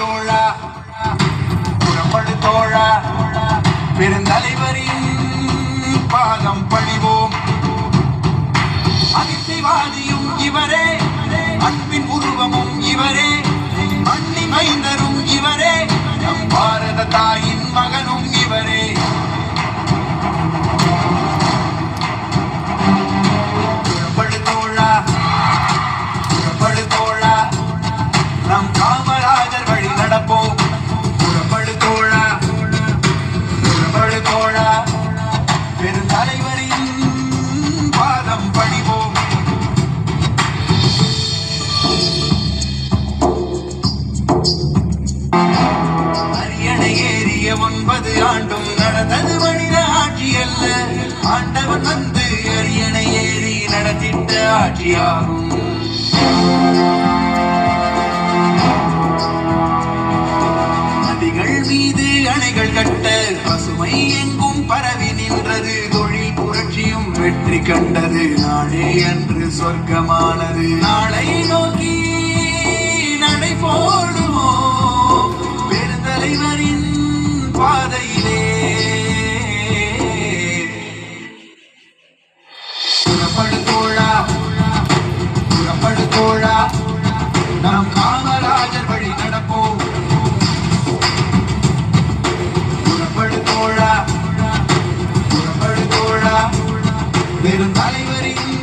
தோழா. புறப்படு தோழா. பெருந்தலைவரின் ஒன்பது ஆண்டும் நடந்தது மனித ஆட்சி அல்ல. ஆண்டவன் வந்து அரியணை ஏறி நடத்திட்ட ஆட்சியாகும். நதிகள் மீது அணைகள் கட்ட பசுமை எங்கும் பரவி நின்றது. தொழில் புரட்சியும் வெற்றி கண்டது. நாளே என்று சொர்க்கமானது. நாளை நோக்கி நடை போடுவோம். பெருந்தலைவரின் பெரும் தலைவரின்